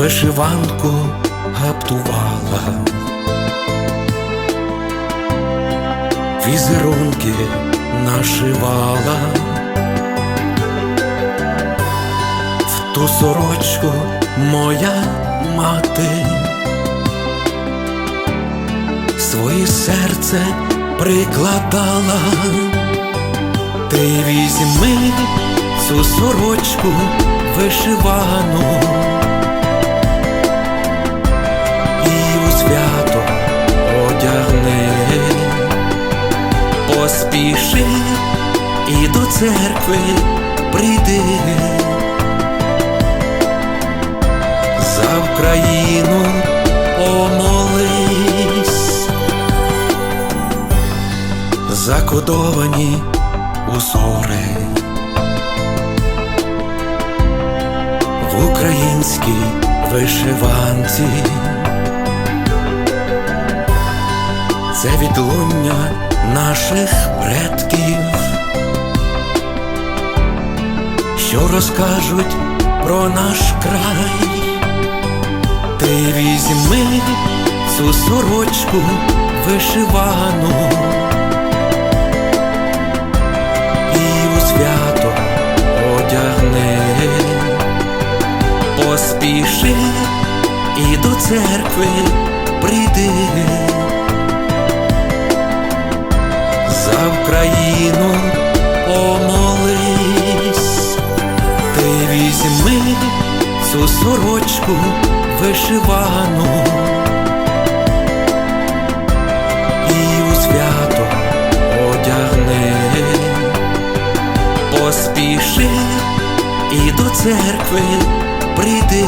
вишиванку гаптувала, візерунки нашивала, в ту сорочку моя мати. Своє серце прикладала, ти візьми цю сорочку вишивану церкви прийди. За Україну помолись, закодовані узори в українській вишиванці. Це відлуння наших предків, що розкажуть про наш край. Ти візьми цю сорочку вишивану і у свято одягни, поспіши і до церкви прийди. За Україну цю сорочку вишивану і у свято одягни, поспіши і до церкви прийди.